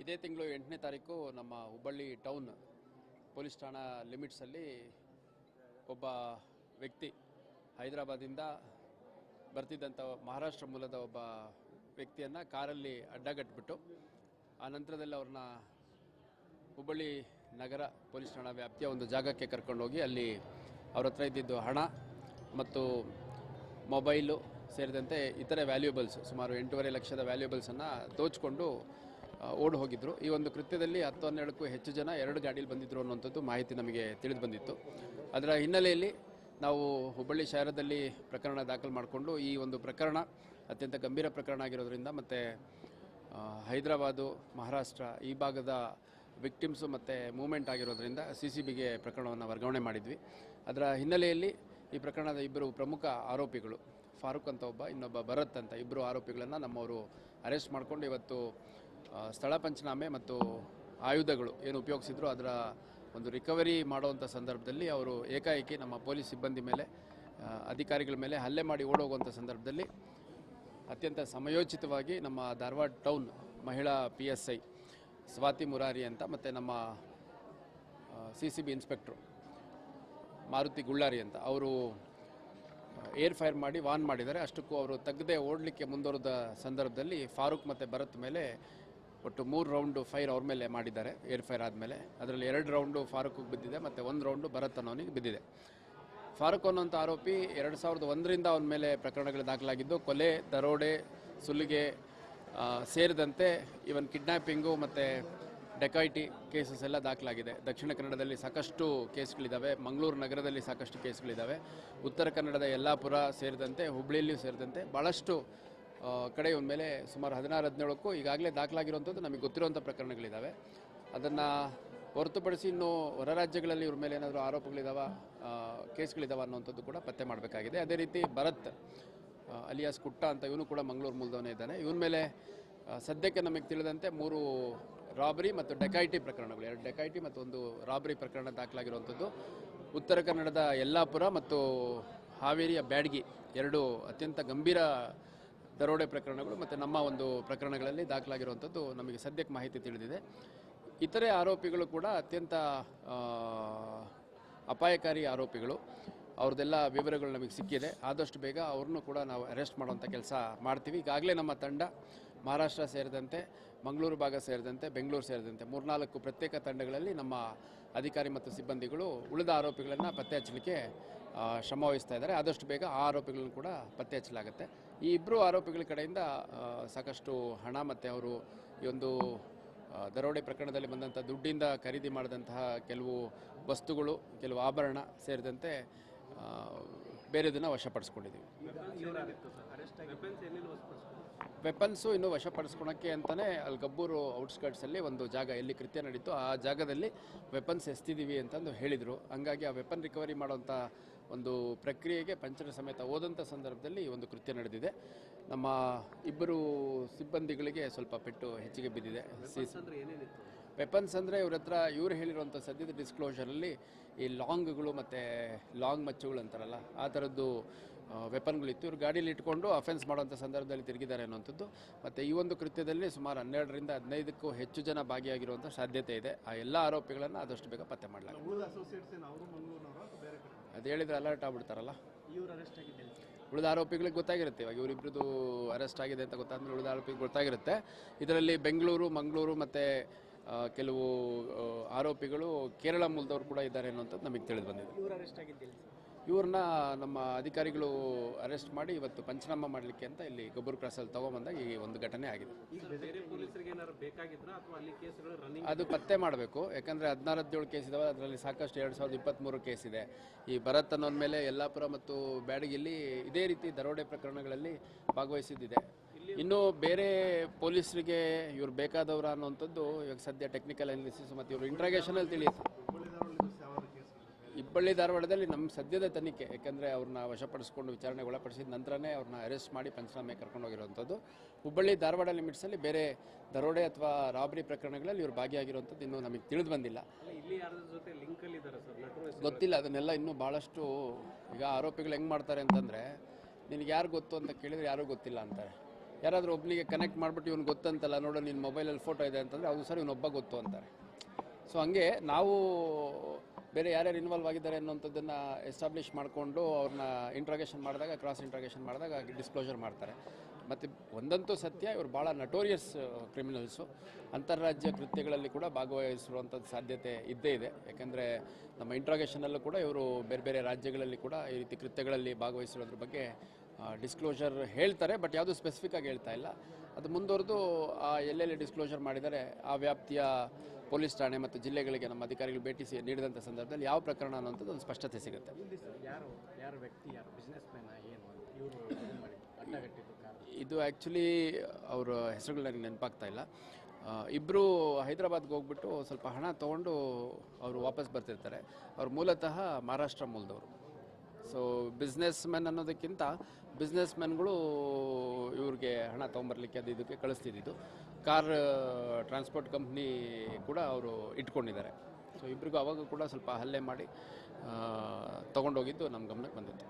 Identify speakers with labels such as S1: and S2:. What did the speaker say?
S1: ಇದೇ ತಿಂಗಳು ಎಂಟನೇ ತಾರೀಕು ನಮ್ಮ ಹುಬ್ಬಳ್ಳಿ ಟೌನ್ ಪೊಲೀಸ್ ಠಾಣಾ ಲಿಮಿಟ್ಸಲ್ಲಿ ಒಬ್ಬ ವ್ಯಕ್ತಿ ಹೈದರಾಬಾದಿಂದ ಬರ್ತಿದ್ದಂಥ ಮಹಾರಾಷ್ಟ್ರ ಮೂಲದ ಒಬ್ಬ ವ್ಯಕ್ತಿಯನ್ನು ಕಾರಲ್ಲಿ ಅಡ್ಡಗಟ್ಬಿಟ್ಟು ಆ ನಂತರದಲ್ಲಿ ಅವ್ರನ್ನ ಹುಬ್ಬಳ್ಳಿ ನಗರ ಪೊಲೀಸ್ ಠಾಣಾ ವ್ಯಾಪ್ತಿಯ ಒಂದು ಜಾಗಕ್ಕೆ ಕರ್ಕೊಂಡೋಗಿ ಅಲ್ಲಿ ಅವ್ರ ಹತ್ರ ಇದ್ದಿದ್ದು ಹಣ ಮತ್ತು ಮೊಬೈಲು ಸೇರಿದಂತೆ ಇತರೆ ವ್ಯಾಲ್ಯೂಬಲ್ಸ್ ಸುಮಾರು ಎಂಟೂವರೆ ಲಕ್ಷದ ವ್ಯಾಲ್ಯೂಬಲ್ಸನ್ನು ದೋಚಿಕೊಂಡು ಓಡಿ ಹೋಗಿದ್ದರು ಈ ಒಂದು ಕೃತ್ಯದಲ್ಲಿ ಹತ್ತು ಹನ್ನೆರಡಕ್ಕೂ ಹೆಚ್ಚು ಜನ ಎರಡು ಗಾಡಿಯಲ್ಲಿ ಬಂದಿದ್ದರು ಅನ್ನುವಂಥದ್ದು ಮಾಹಿತಿ ನಮಗೆ ತಿಳಿದು ಬಂದಿತ್ತು. ಅದರ ಹಿನ್ನೆಲೆಯಲ್ಲಿ ನಾವು ಹುಬ್ಬಳ್ಳಿ ಶಹರದಲ್ಲಿ ಪ್ರಕರಣ ದಾಖಲು ಮಾಡಿಕೊಂಡು ಈ ಒಂದು ಪ್ರಕರಣ ಅತ್ಯಂತ ಗಂಭೀರ ಪ್ರಕರಣ ಆಗಿರೋದ್ರಿಂದ ಮತ್ತು ಹೈದರಾಬಾದು, ಮಹಾರಾಷ್ಟ್ರ ಈ ಭಾಗದ ವಿಕ್ಟಿಮ್ಸು ಮತ್ತು ಮೂವ್ಮೆಂಟ್ ಆಗಿರೋದ್ರಿಂದ ಸಿ ಸಿ ಬಿಗೆ ಪ್ರಕರಣವನ್ನು ವರ್ಗಾವಣೆ ಮಾಡಿದ್ವಿ. ಅದರ ಹಿನ್ನೆಲೆಯಲ್ಲಿ ಈ ಪ್ರಕರಣದ ಇಬ್ಬರು ಪ್ರಮುಖ ಆರೋಪಿಗಳು, ಫಾರೂಕ್ ಅಂತ ಒಬ್ಬ, ಇನ್ನೊಬ್ಬ ಭರತ್ ಅಂತ ಇಬ್ಬರು ಆರೋಪಿಗಳನ್ನು ನಮ್ಮವರು ಅರೆಸ್ಟ್ ಮಾಡಿಕೊಂಡು ಇವತ್ತು ಸ್ಥಳ ಪಂಚನಾಮೆ ಮತ್ತು ಆಯುಧಗಳು ಏನು ಉಪಯೋಗಿಸಿದ್ರು ಅದರ ಒಂದು ರಿಕವರಿ ಮಾಡುವಂಥ ಸಂದರ್ಭದಲ್ಲಿ ಅವರು ಏಕಾಏಕಿ ನಮ್ಮ ಪೊಲೀಸ್ ಸಿಬ್ಬಂದಿ ಮೇಲೆ ಅಧಿಕಾರಿಗಳ ಮೇಲೆ ಹಲ್ಲೆ ಮಾಡಿ ಓಡೋಗುವಂಥ ಸಂದರ್ಭದಲ್ಲಿ ಅತ್ಯಂತ ಸಮಯೋಚಿತವಾಗಿ ನಮ್ಮ ಧಾರವಾಡ ಟೌನ್ ಮಹಿಳಾ P S I Swati Murari ಅಂತ ಮತ್ತು ನಮ್ಮ C C B inspector Maruti Gullari ಅಂತ ಅವರು ಏರ್ ಫೈರ್ ಮಾಡಿ ವಾನ್ ಮಾಡಿದ್ದಾರೆ. ಅಷ್ಟಕ್ಕೂ ಅವರು ತೆಗೆದೇ ಓಡಲಿಕ್ಕೆ ಮುಂದುವರೆದ ಸಂದರ್ಭದಲ್ಲಿ ಫಾರೂಕ್ ಮತ್ತು ಭರತ್ ಮೇಲೆ ಒಟ್ಟು ಮೂರು ರೌಂಡು ಫೈರ್ ಅವ್ರ ಮೇಲೆ ಮಾಡಿದ್ದಾರೆ, ಏರ್ ಫೈರ್ ಆದಮೇಲೆ. ಅದರಲ್ಲಿ ಎರಡು ರೌಂಡು ಫಾರೂಕ್ಗೆ ಬಿದ್ದಿದೆ, ಮತ್ತು ಒಂದು ರೌಂಡು ಭರತ್ ಅನ್ನೋನಿಗೆ ಬಿದ್ದಿದೆ. ಫಾರೂಕ್ ಅನ್ನೋಂಥ ಆರೋಪಿ ಎರಡು ಸಾವಿರದ ಒಂದರಿಂದ ಅವನ ಮೇಲೆ ಪ್ರಕರಣಗಳು ದಾಖಲಾಗಿದ್ದು, ಕೊಲೆ, ದರೋಡೆ, ಸುಲಿಗೆ ಸೇರಿದಂತೆ ಇವನ್ ಕಿಡ್ನ್ಯಾಪಿಂಗು ಮತ್ತು ಡೆಕಾಯಿಟಿ ಕೇಸಸ್ ಎಲ್ಲ ದಾಖಲಾಗಿದೆ. ದಕ್ಷಿಣ ಕನ್ನಡದಲ್ಲಿ ಸಾಕಷ್ಟು ಕೇಸ್ಗಳಿದ್ದಾವೆ ಮಂಗಳೂರು ನಗರದಲ್ಲಿ ಸಾಕಷ್ಟು ಕೇಸ್ಗಳಿದ್ದಾವೆ ಉತ್ತರ ಕನ್ನಡದ ಯಲ್ಲಾಪುರ ಸೇರಿದಂತೆ ಹುಬ್ಬಳ್ಳಿಯಲ್ಲಿಯೂ ಸೇರಿದಂತೆ ಭಾಳಷ್ಟು ಕಡೆ ಇವನ ಮೇಲೆ ಸುಮಾರು ಹದಿನಾರು, ಹದಿನೇಳಕ್ಕೂ ಈಗಾಗಲೇ ದಾಖಲಾಗಿರುವಂಥದ್ದು ನಮಗೆ ಗೊತ್ತಿರುವಂಥ ಪ್ರಕರಣಗಳಿದ್ದಾವೆ ಅದನ್ನು ಹೊರತುಪಡಿಸಿ ಇನ್ನು ಹೊರ ರಾಜ್ಯಗಳಲ್ಲಿ ಇವ್ರ ಮೇಲೆ ಏನಾದರೂ ಆರೋಪಗಳಿದಾವ ಕೇಸ್ಗಳಿದಾವ ಅನ್ನುವಂಥದ್ದು ಕೂಡ ಪತ್ತೆ ಮಾಡಬೇಕಾಗಿದೆ. ಅದೇ ರೀತಿ ಭರತ್ ಅಲಿಯಾಸ್ ಕುಟ್ಟ ಅಂತ ಇವನು ಕೂಡ ಮಂಗಳೂರು ಮೂಲದವನೇ ಇದ್ದಾನೆ. ಇವನ ಮೇಲೆ ಸದ್ಯಕ್ಕೆ ನಮಗೆ ತಿಳಿದಂತೆ ಮೂರು ರಾಬರಿ ಮತ್ತು ಡೆಕಾಯಿಟಿ ಪ್ರಕರಣಗಳು, ಎರಡು ಡೆಕಾಯಿಟಿ ಮತ್ತು ಒಂದು ರಾಬರಿ ಪ್ರಕರಣ ದಾಖಲಾಗಿರುವಂಥದ್ದು. ಉತ್ತರ ಕನ್ನಡದ ಯಲ್ಲಾಪುರ ಮತ್ತು ಹಾವೇರಿಯ ಬ್ಯಾಡ್ಗಿ, ಎರಡು ಅತ್ಯಂತ ಗಂಭೀರ ದರೋಡೆ ಪ್ರಕರಣಗಳು ಮತ್ತು ನಮ್ಮ ಒಂದು ಪ್ರಕರಣಗಳಲ್ಲಿ ದಾಖಲಾಗಿರುವಂಥದ್ದು ನಮಗೆ ಸದ್ಯಕ್ಕೆ ಮಾಹಿತಿ ತಿಳಿದಿದೆ. ಇತರೆ ಆರೋಪಿಗಳು ಕೂಡ ಅತ್ಯಂತ ಅಪಾಯಕಾರಿ ಆರೋಪಿಗಳು. ಅವ್ರದ್ದೆಲ್ಲ ವಿವರಗಳು ನಮಗೆ ಸಿಕ್ಕಿದೆ. ಆದಷ್ಟು ಬೇಗ ಅವ್ರನ್ನೂ ಕೂಡ ನಾವು ಅರೆಸ್ಟ್ ಮಾಡುವಂಥ ಕೆಲಸ ಮಾಡ್ತೀವಿ. ಈಗಾಗಲೇ ನಮ್ಮ ತಂಡ ಮಹಾರಾಷ್ಟ್ರ ಸೇರಿದಂತೆ ಮಂಗಳೂರು ಭಾಗ ಸೇರಿದಂತೆ ಬೆಂಗಳೂರು ಸೇರಿದಂತೆ ಮೂರ್ನಾಲ್ಕು ಪ್ರತ್ಯೇಕ ತಂಡಗಳಲ್ಲಿ ನಮ್ಮ ಅಧಿಕಾರಿ ಮತ್ತು ಸಿಬ್ಬಂದಿಗಳು ಉಳಿದ ಆರೋಪಿಗಳನ್ನು ಪತ್ತೆ ಹಚ್ಚಲಿಕ್ಕೆ ಶ್ರಮ ವಹಿಸ್ತಾ ಇದ್ದಾರೆ. ಆದಷ್ಟು ಬೇಗ ಆ ಆರೋಪಿಗಳನ್ನು ಕೂಡ ಪತ್ತೆ ಹಚ್ಚಲಾಗುತ್ತೆ ಈ ಇಬ್ಬರು ಆರೋಪಿಗಳ ಕಡೆಯಿಂದ ಸಾಕಷ್ಟು ಹಣ ಮತ್ತು ಅವರು ಈ ಒಂದು ದರೋಡೆ ಪ್ರಕರಣದಲ್ಲಿ ಬಂದಂಥ ದುಡ್ಡಿಂದ ಖರೀದಿ ಮಾಡಿದಂತಹ ಕೆಲವು ವಸ್ತುಗಳು ಕೆಲವು ಆಭರಣ ಸೇರಿದಂತೆ ಬೇರೆದನ್ನು ವಶಪಡಿಸ್ಕೊಂಡಿದ್ದೀವಿ. ವೆಪನ್ಸು ಇನ್ನೂ ವಶಪಡಿಸ್ಕೊಳಕ್ಕೆ ಅಂತಲೇ ಅಲ್ಲಿ ಗಬ್ಬೂರು ಔಟ್ಸ್ಕರ್ಟ್ಸಲ್ಲಿ ಒಂದು ಜಾಗ ಎಲ್ಲಿ ಕೃತ್ಯ ನಡೀತು ಆ ಜಾಗದಲ್ಲಿ ವೆಪನ್ಸ್ ಎಸ್ತಿದ್ದೀವಿ ಅಂತಂದು ಹೇಳಿದರು. ಹಂಗಾಗಿ ಆ ವೆಪನ್ ರಿಕವರಿ ಮಾಡೋಂಥ ಒಂದು ಪ್ರಕ್ರಿಯೆಗೆ ಪಂಚರ ಸಮೇತ ಹೋದಂಥ ಸಂದರ್ಭದಲ್ಲಿ ಒಂದು ಕೃತ್ಯ ನಡೆದಿದೆ. ನಮ್ಮ ಇಬ್ಬರು ಸಿಬ್ಬಂದಿಗಳಿಗೆ ಸ್ವಲ್ಪ ಪೆಟ್ಟು ಹೆಚ್ಚಿಗೆ ಬಿದ್ದಿದೆ. ವೆಪನ್ಸ್ ಅಂದರೆ ಇವ್ರ ಹತ್ರ ಇವ್ರು ಹೇಳಿರುವಂಥ ಸದ್ಯದ ಡಿಸ್ಕ್ಲೋಷರಲ್ಲಿ ಈ ಲಾಂಗ್ಗಳು ಮತ್ತು ಲಾಂಗ್ ಮಚ್ಚುಗಳು ಅಂತಾರಲ್ಲ ಆ ಥರದ್ದು ವೆಪನ್ಗಳಿತ್ತು ಇವರು ಗಾಡಿಯಲ್ಲಿ ಇಟ್ಕೊಂಡು ಅಫೆನ್ಸ್ ಮಾಡುವಂಥ ಸಂದರ್ಭದಲ್ಲಿ ತಿರುಗಿದ್ದಾರೆ ಅನ್ನುವಂಥದ್ದು. ಮತ್ತು ಈ ಒಂದು ಕೃತ್ಯದಲ್ಲಿ ಸುಮಾರು ಹನ್ನೆರಡರಿಂದ ಹದಿನೈದಕ್ಕೂ ಹೆಚ್ಚು ಜನ ಭಾಗಿಯಾಗಿರುವಂಥ ಸಾಧ್ಯತೆ ಇದೆ. ಆ ಎಲ್ಲ ಆರೋಪಿಗಳನ್ನು ಆದಷ್ಟು ಬೇಗ ಪತ್ತೆ
S2: ಮಾಡಲಾಗುತ್ತೆ. ಅಸೋಸಿಯೇಟ್ಸ್ ಏನು? ಅವರು ಮಂಗಳೂರಿನವರು ಬೇರೆ ಕಡೆ?
S1: ಅದು ಹೇಳಿದ್ರೆ ಅಲರ್ಟ್ ಆಗ್ಬಿಡ್ತಾರಲ್ಲ? ಉಳಿದ ಆರೋಪಿಗಳಿಗೆ ಗೊತ್ತಾಗಿರುತ್ತೆ. ಇವಾಗ ಇವರಿಬ್ಬರದು ಅರೆಸ್ಟ್ ಆಗಿದೆ ಅಂತ ಗೊತ್ತಾದ್ಮೇಲೆ ಉಳಿದ ಆರೋಪಿಗೆ ಗೊತ್ತಾಗಿರುತ್ತೆ. ಇದರಲ್ಲಿ ಬೆಂಗಳೂರು ಮಂಗಳೂರು ಮತ್ತು ಕೆಲವು ಆರೋಪಿಗಳು ಕೇರಳ ಮೂಲದವರು ಕೂಡ ಇದ್ದಾರೆ ಅನ್ನುವಂಥದ್ದು ನಮಗೆ ತಿಳಿದು ಬಂದಿದೆ. ಇವ್ರನ್ನ ನಮ್ಮ ಅಧಿಕಾರಿಗಳು ಅರೆಸ್ಟ್ ಮಾಡಿ ಇವತ್ತು ಪಂಚನಾಮ ಮಾಡಲಿಕ್ಕೆ ಅಂತ ಇಲ್ಲಿ ಗೊಬ್ಬರ ಕ್ರಾಸಲ್ಲಿ ತಗೊಂಬಂದಾಗ ಈ ಒಂದು ಘಟನೆ ಆಗಿದೆ. ಅದು ಪತ್ತೆ ಮಾಡಬೇಕು. ಯಾಕಂದರೆ ಹದಿನಾರು ಹದಿನೇಳು ಕೇಸ್ ಇದಾವೆ. ಅದರಲ್ಲಿ ಸಾಕಷ್ಟು ಎರಡು ಸಾವಿರದ ಇಪ್ಪತ್ತ್ಮೂರು ಕೇಸ್ ಇದೆ. ಈ ಭರತ್ ಅನ್ನೋದ ಮೇಲೆ ಯಲ್ಲಾಪುರ ಮತ್ತು ಬ್ಯಾಡಗಿಲ್ಲಿ ಇದೇ ರೀತಿ ದರೋಡೆ ಪ್ರಕರಣಗಳಲ್ಲಿ ಭಾಗವಹಿಸಿದ್ದಿದೆ. ಇನ್ನು ಬೇರೆ ಪೊಲೀಸರಿಗೆ ಇವ್ರು ಬೇಕಾದವ್ರ ಅನ್ನುವಂಥದ್ದು ಇವಾಗ ಸದ್ಯ ಟೆಕ್ನಿಕಲ್ ಅನಾಲಿಸಿಸ್ ಮತ್ತು ಇವರು ಇಂಟ್ರಾಗೇಷನಲ್ಲಿ ತಿಳಿಯುತ್ತೆ. ಹುಬ್ಬಳ್ಳಿ ಧಾರವಾಡದಲ್ಲಿ ನಮ್ಮ ಸದ್ಯದ ತನಿಖೆ ಯಾಕಂದರೆ ಅವ್ರನ್ನ ವಶಪಡಿಸ್ಕೊಂಡು ವಿಚಾರಣೆಗೆ ಒಳಪಡಿಸಿದ ನಂತರನೇ ಅವ್ರನ್ನ ಅರೆಸ್ಟ್ ಮಾಡಿ ಪಂಚನಾಮೆ ಕರ್ಕೊಂಡು ಹೋಗಿರುವಂಥದ್ದು. ಹುಬ್ಬಳ್ಳಿ ಧಾರವಾಡ ಲಿಮಿಟ್ಸಲ್ಲಿ ಬೇರೆ ದರೋಡೆ ಅಥವಾ ರಾಬರಿ ಪ್ರಕರಣಗಳಲ್ಲಿ ಇವರು ಭಾಗಿಯಾಗಿರುವಂಥದ್ದು ಇನ್ನೂ ನಮಗೆ ತಿಳಿದು ಬಂದಿಲ್ಲ. ಗೊತ್ತಿಲ್ಲ ಅದನ್ನೆಲ್ಲ ಇನ್ನೂ ಭಾಳಷ್ಟು ಈಗ ಆರೋಪಿಗಳು ಹೆಂಗೆ ಮಾಡ್ತಾರೆ ಅಂತಂದರೆ ನಿನಗೆ ಯಾರು ಗೊತ್ತು ಅಂತ ಕೇಳಿದರೆ ಯಾರೂ ಗೊತ್ತಿಲ್ಲ ಅಂತಾರೆ. ಯಾರಾದರೂ ಒಬ್ಬನಿಗೆ ಕನೆಕ್ಟ್ ಮಾಡಿಬಿಟ್ಟು ಇವ್ನು ಗೊತ್ತಂತಲ್ಲ ನೋಡು ನಿನ್ನ ಮೊಬೈಲಲ್ಲಿ ಫೋಟೋ ಇದೆ ಅಂತಂದರೆ ಅದು ಸರ್ ಇವನೊಬ್ಬ ಗೊತ್ತು ಅಂತಾರೆ. ಸೊ ಹಂಗೆ ನಾವು ಬೇರೆ ಯಾರ್ಯಾರು ಇನ್ವಾಲ್ವ್ ಆಗಿದ್ದಾರೆ ಅನ್ನೋಂಥದ್ದನ್ನು ಎಸ್ಟಾಬ್ಲಿಷ್ ಮಾಡಿಕೊಂಡು ಅವ್ರನ್ನ ಇಂಟ್ರಾಗೇಷನ್ ಮಾಡಿದಾಗ ಕ್ರಾಸ್ ಇಂಟ್ರಾಗೇಷನ್ ಮಾಡಿದಾಗ ಡಿಸ್ಕ್ಲೋಜರ್ ಮಾಡ್ತಾರೆ. ಮತ್ತು ಒಂದಂತೂ ಸತ್ಯ, ಇವರು ಭಾಳ ನಟೋರಿಯಸ್ ಕ್ರಿಮಿನಲ್ಸು ಅಂತಾರಾಜ್ಯ ಕೃತ್ಯಗಳಲ್ಲಿ ಕೂಡ ಭಾಗವಹಿಸಿರುವಂಥದ್ದು ಸಾಧ್ಯತೆ ಇದ್ದೇ ಇದೆ. ಯಾಕೆಂದರೆ ನಮ್ಮ ಇಂಟ್ರಾಗೇಷನಲ್ಲೂ ಕೂಡ ಇವರು ಬೇರೆ ಬೇರೆ ರಾಜ್ಯಗಳಲ್ಲಿ ಕೂಡ ಈ ರೀತಿ ಕೃತ್ಯಗಳಲ್ಲಿ ಭಾಗವಹಿಸಿರೋದ್ರ ಬಗ್ಗೆ ಡಿಸ್ಕ್ಲೋಜರ್ ಹೇಳ್ತಾರೆ ಬಟ್ ಯಾವುದು ಸ್ಪೆಸಿಫಿಕ್ ಆಗಿ ಹೇಳ್ತಾ ಇಲ್ಲ. ಅದು ಮುಂದುವರೆದು ಆ ಎಲ್ಲೆಲ್ಲಿ ಡಿಸ್ಕ್ಲೋಜರ್ ಮಾಡಿದರೆ ಆ ವ್ಯಾಪ್ತಿಯ ಪೊಲೀಸ್ ಠಾಣೆ ಮತ್ತು ಜಿಲ್ಲೆಗಳಿಗೆ ನಮ್ಮ ಅಧಿಕಾರಿಗಳು ಭೇಟಿ ಸಿ- ನೀಡಿದಂಥ ಸಂದರ್ಭದಲ್ಲಿ ಯಾವ ಪ್ರಕರಣ ಅನ್ನೋಂಥದ್ದು ಒಂದು ಸ್ಪಷ್ಟತೆ ಸಿಗುತ್ತೆ.
S2: ಇದು
S1: ಆ್ಯಕ್ಚುಲಿ ಅವರ ಹೆಸರುಗಳು ನನಗೆ ನೆನಪಾಗ್ತಾ ಇಲ್ಲ. ಇಬ್ಬರು ಹೈದರಾಬಾದ್ಗೆ ಹೋಗ್ಬಿಟ್ಟು ಸ್ವಲ್ಪ ಹಣ ತೊಗೊಂಡು ಅವರು ವಾಪಸ್ ಬರ್ತಿರ್ತಾರೆ. ಅವ್ರು ಮೂಲತಃ ಮಹಾರಾಷ್ಟ್ರ ಮೂಲದವರು. ಸೊ ಬಿಸ್ನೆಸ್ ಮೆನ್ ಅನ್ನೋದಕ್ಕಿಂತ ಬಿಸ್ನೆಸ್ ಮೆನ್ಗಳು ಇವ್ರಿಗೆ ಹಣ ತೊಗೊಂಬರ್ಲಿಕ್ಕೆ ಅದು ಇದಕ್ಕೆ ಕಳಿಸ್ತಿದ್ದು ಕಾರ್ ಟ್ರಾನ್ಸ್ಪೋರ್ಟ್ ಕಂಪ್ನಿ ಕೂಡ ಅವರು ಇಟ್ಕೊಂಡಿದ್ದಾರೆ. ಸೊ ಇಬ್ರಿಗೂ ಅವಾಗ ಕೂಡ ಸ್ವಲ್ಪ ಹಲ್ಲೆ ಮಾಡಿ ತೊಗೊಂಡೋಗಿದ್ದು ನಮ್ಮ ಗಮನಕ್ಕೆ ಬಂದಿತ್ತು.